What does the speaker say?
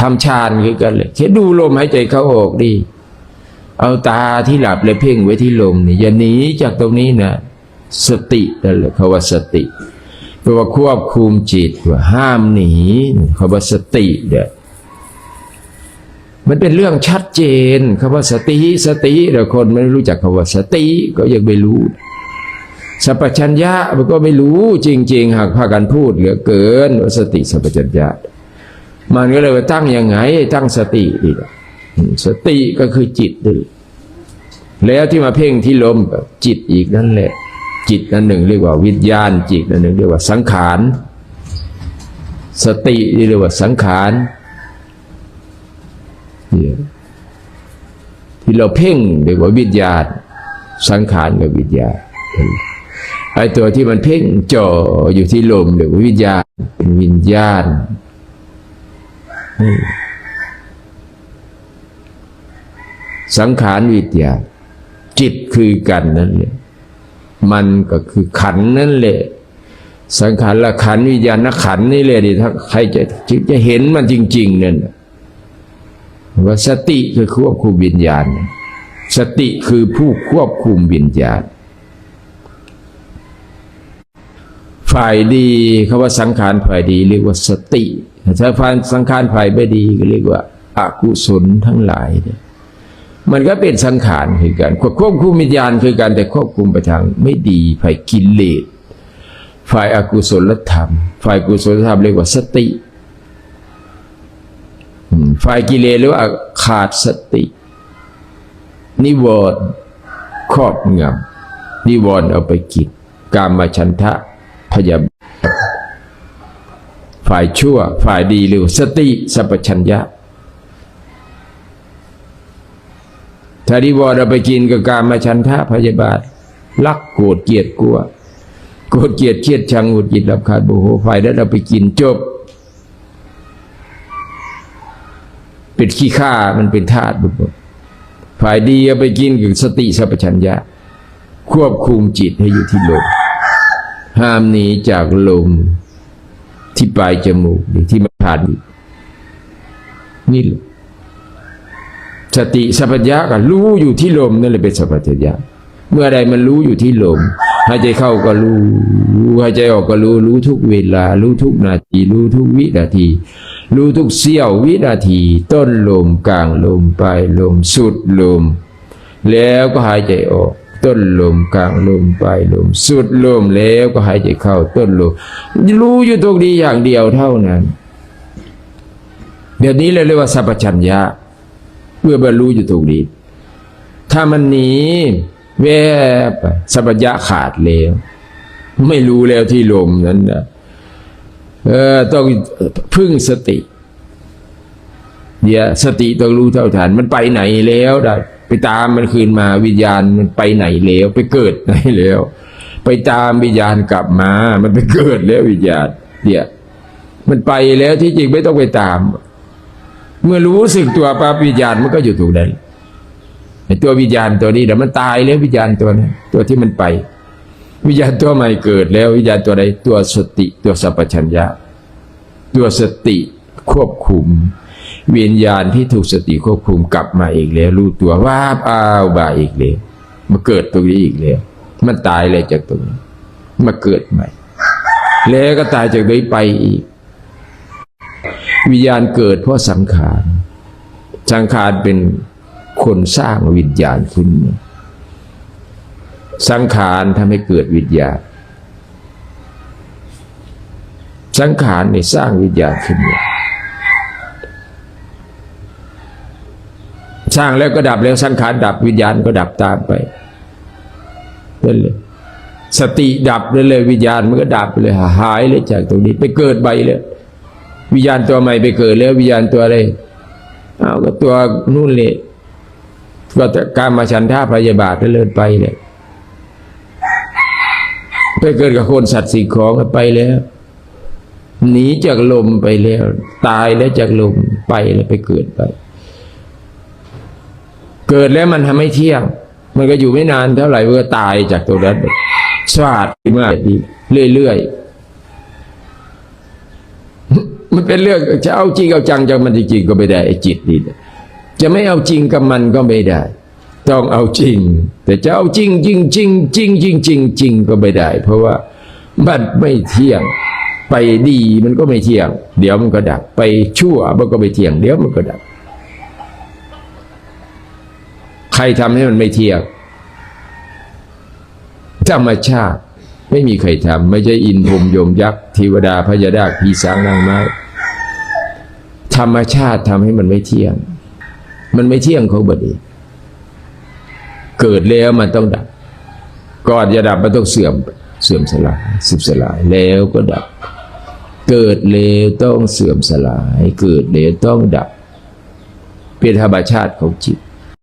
ทำฌานคือกันเลยแค่ดูลมหายใจเข้าออกดีเอาตาที่หลับเลยเพ่งไว้ที่ลมนี่อย่าหนีจากตรงนี้นะสตินั่นแหละคำว่าสติแปลว่าควบคุมจิตว่าห้ามหนีคำว่าสติเด้อมันเป็นเรื่องชัดเจนคำว่าสติสติแต่คนไม่รู้จักคำว่าสติก็ยังไม่รู้สัพพัญญะมันก็ไม่รู้จริง ๆ หากพากันพูดเหลือเกินว่าสติสัพพัญญะ มันก็เลยว่าตั้งยังไง ตั้งสติดีสติก็คือจิตนี่แล้วที่มาเพ่งที่ลมจิตอีกนั่นแหละ จิตนั่นหนึ่ง เรียกว่าวิญญาณจิตนั่นหนึ่ง เรียกว่าสังขารสติเรียกว่าสังขารที่เราเพ่งเรียกว่าวิญญาณสังขารกับวิญญาณไอตัวที่มันเพ่งจ่ออยู่ที่ลมเรียกว่าวิญญาณเป็นวิญญาณ สังขารวิทยา จิตคือกันนั่นแหละมันก็คือขันนั่นแหละ สังขารละขันวิญญาณขันนี่แหละดิถ้าใครจะจะเห็นมันจริง ๆ นั่นน่ะว่าสติคือควบคุมวิญญาณ สติคือผู้ควบคุมวิญญาณ ฝ่ายดีคาว่าสังขารฝ่ายดีเรียกว่าสติถ้าฝ่ายสังขารฝ่ายไม่ดีก็เรียกว่าอากุศลทั้งหลายเนี่ยมันก็เป็นสังขารคือกันควบคุมวิญญาณคือกันแต่ควบคุมไปทางไม่ดีฝ่ายกิเลสฝ่ายอากุศลธรรม ฝ่ายกุศลธรรมเรียกว่าสติฝ่ายกิเลสเรียกว่าขาดสติ นิวรณ์ครอบงำนิวรณ์เอาไปกินกามฉันทะ พยาบาทฝ่ายชั่ว ฝ่ายดีหรือสติสัพพัญญะถ้าดีวอเราไปกินกับการมาชันทะพยาบาทลักโกรธเกลียดกลัวโกรธเกลียดเครียดชังหงุดหงิดรับขาดโมโหฝ่ายแล้วเราไปกินจบ เป็นขี้ข้ามันเป็นธาตุบุญฝ่ายดีเอาไปกินกับสติสัพพัญญะ ควบคุมจิตให้อยู่ที่ลม ห้ามหนีจากลมที่ปลายจมูกที่มันผ่านนี่แหละสติสัพพัญญะก็รู้อยู่ที่ลมนั่นเลยเป็นสัพพัญญะเมื่อใดมันรู้อยู่ที่ลมหายใจเข้าก็รู้หายใจออกก็รู้รู้ทุกเวลา รู้ทุกนาที รู้ทุกวินาที รู้ทุกเสี้ยววินาที ต้นลมกลางลมปลายลมสุดลม แล้วก็หายใจออก ต้นลมกลางลมปลายลมสุดลมแล้วก็หายใจเข้าต้นลมรู้อยู่ตรงนี้อย่างเดียวเท่านั้นเดี๋ยวนี้เราเรียกว่าสัพพัญญะเมื่อบรรลุอยู่ตรงนี้ถ้ามันหนีแวบสัพพัญะขาดแล้วไม่รู้แล้วที่ลมนั้นนะเออต้องพึ่งสติ เนี่ย สติต้องรู้เท่าทันมันไปไหนแล้วได้ ไปตามมันคืนมาวิญญาณมันไปไหนแล้ว ไปเกิดไหนแล้ว ไปตามวิญญาณกลับมา มันไปเกิดแล้ววิญญาณเนี่ยมันไปแล้วที่จริงไม่ต้องไปตาม เมื่อรู้สึกตัวปั๊บวิญญาณมันก็อยู่ตรงนั้นไอ้ตัววิญญาณตัวนี้เดี๋ยวมันตายแล้ววิญญาณตัวนั้นตัวที่มันไป วิญญาณตัวใหม่เกิดแล้ววิญญาณตัวใดตัวสติตัวสัพพัญญะตัวสติควบคุม วิญญาณที่ถูกสติควบคุมกลับมาอีกแล้ว รู้ตัวว่าบอ้าวบาอีกแล้วมาเกิดตรงนี้อีกแล้ว มันตายเลยจากตรงนี้ มาเกิดใหม่ แล้วก็ตายจากนี้ไปอีก วิญญาณเกิดเพราะสังขาร สังขารเป็นคนสร้างวิญญาณขึ้น สังขารทำให้เกิดวิญญาณ สังขารเนี่ยสร้างวิญญาณขึ้นมา สร้างแล้วก็ดับแล้วสังขารดับวิญญาณก็ดับตามไปนั่นเลยสติดับนั่นเลยวิญญาณมันก็ดับไปเลยหายเลยจากตรงนี้ ไปเกิดใบเลยวิญญาณตัวใหม่ไปเกิดแล้ววิญญาณตัวอะไรเอาก็ตัวนู่นเลยก็การมาฉันท่าพยาบาทนั่นเลยไปเลยไปเกิดกับคนสัตว์สิ่งของไปแล้วหนีจากลมไปแล้ว ตายแล้วจากลมไปแล้วไปเกิดไป เกิดแล้วมันทำให้เที่ยง มันก็อยู่ไม่นานเท่าไหร่มันก็ตายจากตัวนั้นสวัสดีมากดีเรื่อยๆมันเป็นเรื่องจะเอาจริงเอาจังจากมันจริงก็ไม่ได้ไอ้จิตนี่จะไม่เอาจริงกับมันก็ไม่ได้ ต้องเอาจริง แต่จะเอาจริงจริงจริงจริงจริงจริงจริงก็ไม่ได้ เพราะว่ามันไม่เที่ยง ไปดีมันก็ไม่เที่ยง เดี๋ยวมันก็ดับไปชั่วมันก็ไม่เที่ยง เดี๋ยวมันก็ดับ ใครทำให้มันไม่เที่ยงธรรมชาติไม่มีใครทำไม่ใช่อินพรมโยมยักษ์เทวดาพญาดาคผีสางนางไม้ธรรมชาติทำให้มันไม่เที่ยง มันไม่เที่ยงเของบดีเกิดแล้วมันต้องดับ ก่อนจะดับมันต้องเสื่อมเสื่อมสลายสืบสลายแล้วก็ดับ เกิดแล้วต้องเสื่อมสลาย เกิดแล้วต้องดับ เป็นธรรมชาติของจิต